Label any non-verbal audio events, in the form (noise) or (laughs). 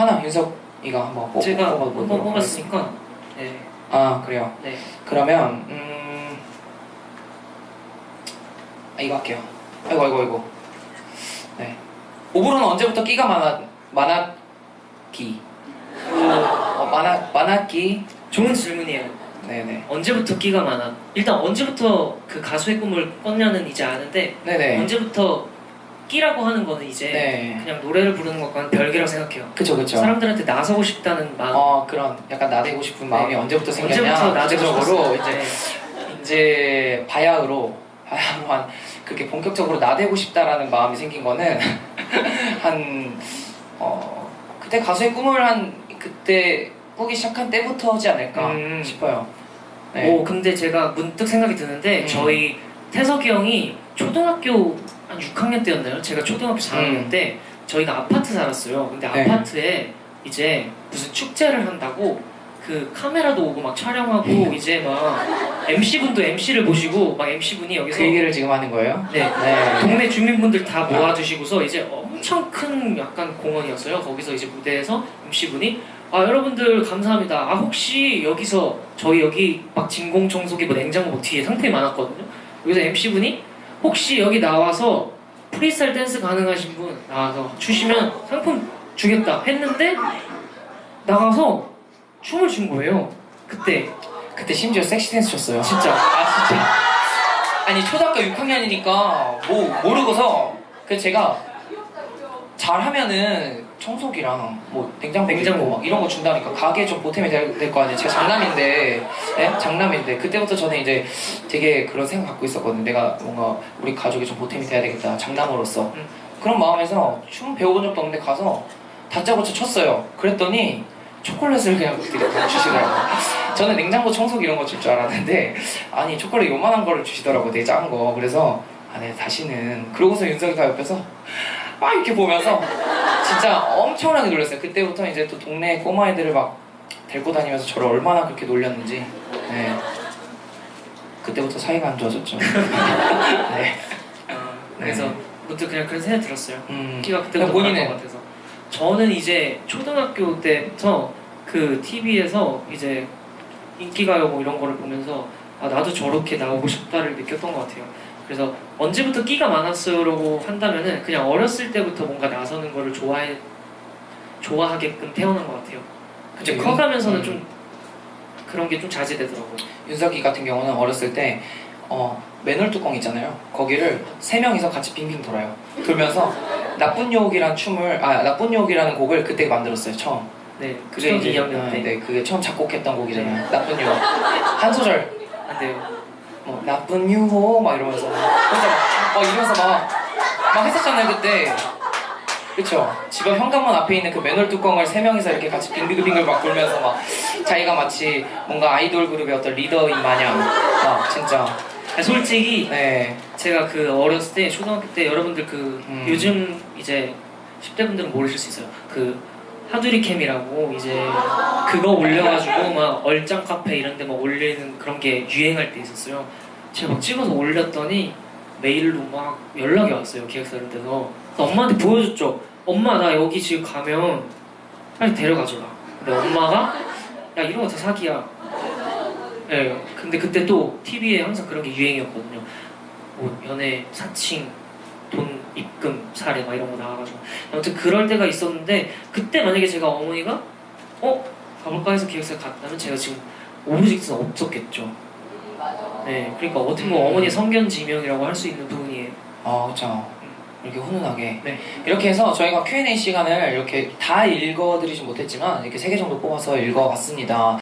하나 윤석이가 한번 뽑, 제가 뽑아보도록 한번 뽑았으니까 네, 아 그래요. 네. 그러면 음 아, 이거 할게요. 아이고 아이고 아이고. 네. 오브로는 언제부터 끼가 많아 많았기? 어, 많아 많았기? 좋은 질문이에요. 네네. 언제부터 끼가 많아? 일단 언제부터 그 가수의 꿈을 꿨냐는 이제 아는데 네네. 언제부터 끼라고 하는 거는 이제 네. 그냥 노래를 부르는 것과는 별개라고 생각해요. 그쵸 그쵸. 사람들한테 나서고 싶다는 마음. 어 그런 약간 나대고 싶은 마음이 언제부터 생겼냐? 네. 언제부터 나대고 구체적으로 싶었어요? 이제 네. 이제 바야흐로 한 그렇게 본격적으로 나대고 싶다라는 마음이 생긴 거는 (laughs) 한 어, 그때 가수의 꿈을 한 그때 꾸기 시작한 때부터지 않을까 음. 싶어요. 네. 오 근데 제가 문득 생각이 드는데 음. 저희 태석이 형이 초등학교 한 6학년 때였나요? 제가 초등학교 4학년 음. 때 저희가 아파트 살았어요. 근데 네. 아파트에 이제 무슨 축제를 한다고 그 카메라도 오고 막 촬영하고 이제 막 MC 분도 MC를 보시고 막 MC 분이 여기서 그 얘기를 지금 하는 거예요? 네 네. 동네 주민분들 다 모아주시고서 이제 엄청 큰 약간 공원이었어요. 거기서 이제 무대에서 MC 분이 아 여러분들 감사합니다. 아 혹시 여기서 저희 여기 막 진공 청소기 뭐 냉장고 뭐 뒤에 상품이 많았거든요. 여기서 MC 분이 혹시 여기 나와서 프리스타일 댄스 가능하신 분 나와서 주시면 상품 주겠다 했는데 나가서 춤을 춘 거예요. 그때 그때 심지어 섹시 댄스 췄어요. 진짜 아 진짜. 아니 초등학교 6학년이니까 뭐 모르고서 그 제가 잘하면은 청소기랑 뭐 냉장고 냉장고. 막 이런 거 준다니까 가게 좀 보탬이 될 거 아니에요. 제가 장남인데, 네? 장남인데 그때부터 저는 이제 되게 그런 생각 갖고 있었거든요. 내가 뭔가 우리 가족이 좀 보탬이 돼야 되겠다. 장남으로서 음. 그런 마음에서 춤 배워본 적도 없는데 가서 다짜고짜 췄어요. 그랬더니 초콜릿을 그냥 주시더라고요. (laughs) 저는 냉장고 청소기 이런 거 줄 줄 알았는데 아니 초콜릿 요만한 거를 주시더라고 되게 작은 거 그래서 아네 다시는 그러고서 윤석이가 옆에서 막 이렇게 보면서 진짜 엄청나게 놀랐어요 그때부터 이제 또 동네 꼬마애들을 막 데리고 다니면서 저를 얼마나 그렇게 놀렸는지 네 그때부터 사이가 안 좋아졌죠 (laughs) 네 어, 그래서 네. 문득 그냥 그런 생각 이 들었어요. 음, 키가 그때부터 본인은? 것 같아서 저는 이제 초등학교 때부터 그 TV에서 이제 인기가요 뭐 이런 거를 보면서 아 나도 저렇게 나오고 싶다를 느꼈던 것 같아요. 그래서 언제부터 끼가 많았어요라고 한다면은 그냥 어렸을 때부터 뭔가 나서는 거를 좋아해 좋아하게끔 태어난 것 같아요. 이제 그쵸, 커가면서는 음. 좀 그런 게 좀 자제되더라고요. 윤석이 같은 경우는 어렸을 때 어, 맨홀 뚜껑 있잖아요. 거기를 세 명이서 같이 빙빙 돌아요. 돌면서 나쁜 유혹이라는 춤을 아 나쁜 유혹이라는 곡을 그때 만들었어요. 처음. 네, 그게 이제 2학년 아, 때. 네, 그게 처음 작곡했던 곡이잖아요. 나쁜 유혹. 한 소절 안 돼요. 뭐 나쁜 유혹 막 이러면서 혼자 막, 막 이러면서 막, 막 했었잖아요 그때. 그쵸? 집 앞 현관문 앞에 있는 그 맨홀 뚜껑을 세 명이서 이렇게 같이 빙글빙글 막 돌면서 막 자기가 마치 뭔가 아이돌 그룹의 어떤 리더인 마냥 막 진짜 아, 솔직히 네 제가 그 어렸을 때 초등학교 때 여러분들 그 음. 요즘 이제 10대 분들은 모르실 수 있어요. 그 하두리 캠이라고 이제 그거 올려가지고 막 얼짱 카페 이런 데 막 올리는 그런 게 유행할 때 있었어요. 제가 막 찍어서 올렸더니 메일로 막 연락이 왔어요. 기획사 이런 데서. 그래서 엄마한테 보여줬죠. 엄마 나 여기 지금 가면 빨리 데려가줘라. 근데 엄마가 야 이런 거 다 사기야. 예. 근데 그때 또 TV에 항상 그런 게 유행이었거든요. 뭐 연애 사칭 돈 입금 사례 막 이런 거 나와가지고 아무튼 그럴 때가 있었는데 그때 만약에 제가 어머니가 어 가볼까 해서 기획사에 갔다면 제가 지금 오브젝트는 없었겠죠. 네, 그러니까 어떻게 보면 음. 어머니의 성견지명이라고 할 수 있는 부분이에요. 어, 그쵸. 이렇게 훈훈하게. 네. 이렇게 해서 저희가 Q&A 시간을 이렇게 다 읽어드리진 못했지만 이렇게 세 개 정도 뽑아서 읽어봤습니다.